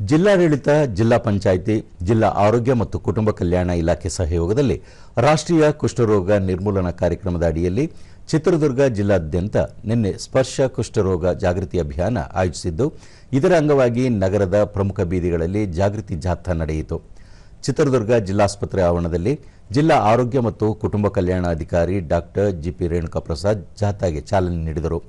ಜಿಲ್ಲಾಡಳಿತ, ಜಿಲ್ಲಾ ಪಂಚಾಯಿತಿ, ಜಿಲ್ಲಾ ಆರೋಗ್ಯ ಮತ್ತು ಕುಟುಂಬ ಕಲ್ಯಾಣ ಇಲಾಖೆ ಸಹಯೋಗದಲ್ಲಿ ರಾಷ್ಟ್ರೀಯ ಕುಷ್ಠರೋಗ ನಿರ್ಮೂಲನಾ ಕಾರ್ಯಕ್ರಮದ ಅಡಿಯಲ್ಲಿ ಚಿತ್ರದುರ್ಗ ಜಿಲ್ಲಾದ್ಯಂತ ನಿನ್ನೆ ಸ್ಪರ್ಶ ಕುಷ್ಠರೋಗ ಜಾಗೃತಿ ಅಭಿಯಾನ ಆಯೋಜಿಸಿದ್ದು, ಇದರ ಅಂಗವಾಗಿ ನಗರದ ಪ್ರಮುಖ ಬೀದಿಗಳಲ್ಲಿ ಜಾಗೃತಿ ಜಾಥಾ ನಡೆಯಿತು. ಚಿತ್ರದುರ್ಗ ಜಿಲ್ಲಾಸ್ಪತ್ರೆ ಆವರಣದಲ್ಲಿ ಜಿಲ್ಲಾ ಆರೋಗ್ಯ ಮತ್ತು ಕುಟುಂಬ ಕಲ್ಯಾಣ ಅಧಿಕಾರಿ ಡಾಕ್ಟರ್ ಜಿಪಿ ರೇಣುಕಾ ಪ್ರಸಾದ್ ಜಾಥಾಗೆ ಚಾಲನೆ ನೀಡಿದರು.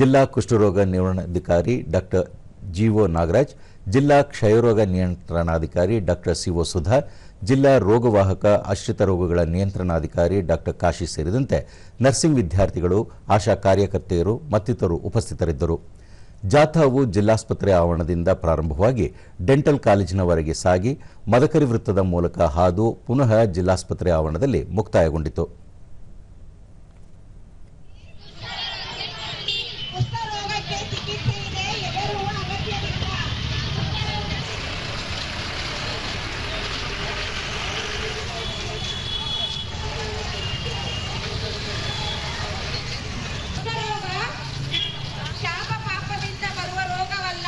ಜಿಲ್ಲಾ ಕುಷ್ಠರೋಗ ನಿರ್ವಹಣಾಧಿಕಾರಿ ಡಾಕ್ಟರ್ ಜಿಒ ನಾಗರಾಜ್, ಜಿಲ್ಲಾ ಕ್ಷಯರೋಗ ನಿಯಂತ್ರಣಾಧಿಕಾರಿ ಡಾಕ್ಟರ್ ಸಿಒ ಸುಧಾ, ಜಿಲ್ಲಾ ರೋಗವಾಹಕ ಆಶ್ರಿತ ರೋಗಗಳ ನಿಯಂತ್ರಣಾಧಿಕಾರಿ ಡಾಕ್ಟರ್ ಕಾಶಿ ಸೇರಿದಂತೆ ನರ್ಸಿಂಗ್ ವಿದ್ಯಾರ್ಥಿಗಳು, ಆಶಾ ಕಾರ್ಯಕರ್ತೆಯರು, ಮತ್ತಿತರರು ಉಪಸ್ಥಿತರಿದ್ದರು. ಜಾಥಾವು ಜಿಲ್ಲಾಸ್ಪತ್ರೆ ಆವರಣದಿಂದ ಪ್ರಾರಂಭವಾಗಿ ಡೆಂಟಲ್ ಕಾಲೇಜಿನವರೆಗೆ ಸಾಗಿ ಮದಕರಿ ವೃತ್ತದ ಮೂಲಕ ಹಾದು ಪುನಃ ಜಿಲ್ಲಾಸ್ಪತ್ರೆ ಆವರಣದಲ್ಲಿ ಮುಕ್ತಾಯಗೊಂಡಿತು ಕುಷ್ಠರೋಗಕ್ಕೆ ಚಿಕಿತ್ಸೆ ಇದೆ ಹೆದರುವ ಅಗತ್ಯವಿಲ್ಲ ಕುಷ್ಠರೋಗ ಶಾಪ ಪಾಪದಿಂದ ಬರುವ ರೋಗವಲ್ಲ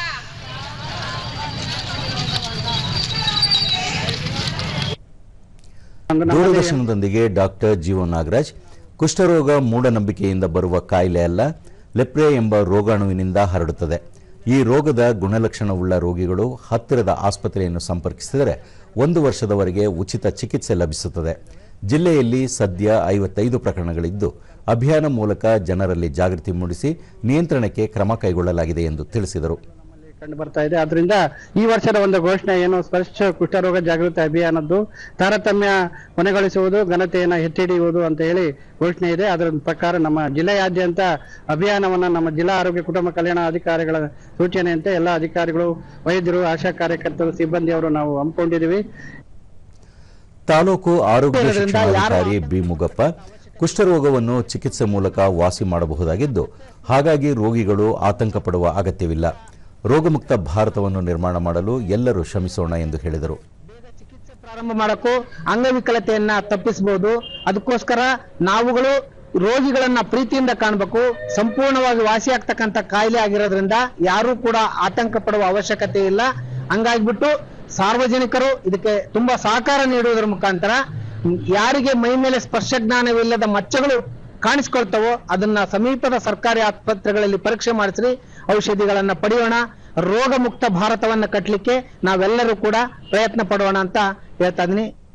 ದೂರದರ್ಶನದೊಂದಿಗೆ ಡಾಕ್ಟರ್ ಜೀವ ನಾಗರಾಜ್, ಕುಷ್ಠರೋಗ ಮೂಢನಂಬಿಕೆಯಿಂದ ಬರುವ ಕಾಯಿಲೆ ಅಲ್ಲ, ಲೆಪ್ರೆ ಎಂಬ ರೋಗಾಣುವಿನಿಂದ ಹರಡುತ್ತದೆ. ಈ ರೋಗದ ಗುಣಲಕ್ಷಣವುಳ್ಳ ರೋಗಿಗಳು ಹತ್ತಿರದ ಆಸ್ಪತ್ರೆಯನ್ನು ಸಂಪರ್ಕಿಸಿದರೆ ಒಂದು ವರ್ಷದವರೆಗೆ ಉಚಿತ ಚಿಕಿತ್ಸೆ ಲಭಿಸುತ್ತದೆ. ಜಿಲ್ಲೆಯಲ್ಲಿ ಸದ್ಯ ಐವತ್ತೈದು ಪ್ರಕರಣಗಳಿದ್ದು, ಅಭಿಯಾನ ಮೂಲಕ ಜನರಲ್ಲಿ ಜಾಗೃತಿ ಮೂಡಿಸಿ ನಿಯಂತ್ರಣಕ್ಕೆ ಕ್ರಮ ಕೈಗೊಳ್ಳಲಾಗಿದೆ ಎಂದು ತಿಳಿಸಿದರು. ಕಂಡು ಬರ್ತಾ ಇದೆ. ಆದ್ರಿಂದ ಈ ವರ್ಷದ ಒಂದು ಘೋಷಣೆ ಏನು ಸ್ಪರ್ಶ ಕುಷ್ಠರೋಗ ಜಾಗೃತಿ ಅಭಿಯಾನದ್ದು ತಾರತಮ್ಯ ಕೊನೆಗೊಳಿಸುವುದು ಘನತೆಯನ್ನು ಎತ್ತಿಡಿಯುವುದು ಅಂತ ಹೇಳಿ ಘೋಷಣೆ ಇದೆ. ಅದರ ಪ್ರಕಾರ ನಮ್ಮ ಜಿಲ್ಲೆಯಾದ್ಯಂತ ಅಭಿಯಾನವನ್ನ ನಮ್ಮ ಜಿಲ್ಲಾ ಆರೋಗ್ಯ ಕುಟುಂಬ ಕಲ್ಯಾಣ ಅಧಿಕಾರಿಗಳ ಸೂಚನೆಯಂತೆ ಎಲ್ಲ ಅಧಿಕಾರಿಗಳು ವೈದ್ಯರು ಆಶಾ ಕಾರ್ಯಕರ್ತರು ಸಿಬ್ಬಂದಿಯವರು ನಾವು ಹಮ್ಮಿಕೊಂಡಿದ್ದೀವಿ. ತಾಲೂಕು ಆರೋಗ್ಯ ಶಿಕ್ಷಣಾಧಿಕಾರಿ ಬಿ ಮುಗಪ್ಪ ಕುಷ್ಠರೋಗವನ್ನು ಚಿಕಿತ್ಸೆ ಮೂಲಕ ವಾಸಿ ಮಾಡಬಹುದಾಗಿದ್ದು ಹಾಗಾಗಿ ರೋಗಿಗಳು ಆತಂಕ ಪಡುವ ಅಗತ್ಯವಿಲ್ಲ. ರೋಗಮುಕ್ತ ಭಾರತವನ್ನು ನಿರ್ಮಾಣ ಮಾಡಲು ಎಲ್ಲರೂ ಶ್ರಮಿಸೋಣ ಎಂದು ಹೇಳಿದರು. ಚಿಕಿತ್ಸೆ ಪ್ರಾರಂಭ ಮಾಡಕ್ಕೂ ಅಂಗವಿಕಲತೆಯನ್ನ ತಪ್ಪಿಸಬಹುದು ಅದಕ್ಕೋಸ್ಕರ ನಾವುಗಳು ರೋಗಿಗಳನ್ನ ಪ್ರೀತಿಯಿಂದ ಕಾಣಬೇಕು. ಸಂಪೂರ್ಣವಾಗಿ ವಾಸಿಯಾಗ್ತಕ್ಕಂತ ಕಾಯಿಲೆ ಆಗಿರೋದ್ರಿಂದ ಯಾರೂ ಕೂಡ ಆತಂಕ ಪಡುವ ಅವಶ್ಯಕತೆ ಇಲ್ಲ. ಹಂಗಾಗ್ಬಿಟ್ಟು ಸಾರ್ವಜನಿಕರು ಇದಕ್ಕೆ ತುಂಬಾ ಸಹಕಾರ ನೀಡುವುದರ ಮುಖಾಂತರ ಯಾರಿಗೆ ಮೈ ಮೇಲೆ ಸ್ಪರ್ಶ ಜ್ಞಾನವಿಲ್ಲದ ಮಚ್ಚಗಳು ಕಾಣಿಸ್ಕೊಳ್ತಾವೋ ಅದನ್ನ ಸಮೀಪದ ಸರ್ಕಾರಿ ಆಸ್ಪತ್ರೆಗಳಲ್ಲಿ ಪರೀಕ್ಷೆ ಮಾಡಿಸಿ ಔಷಧಿಗಳನ್ನ ಪಡೆಯೋಣ ರೋಗ ಮುಕ್ತ ಭಾರತವನ್ನ ಕಟ್ಟಲಿಕ್ಕೆ ನಾವೆಲ್ಲರೂ ಕೂಡ ಪ್ರಯತ್ನ ಪಡೋಣ ಅಂತ ಹೇಳ್ತಾ ಇದೀನಿ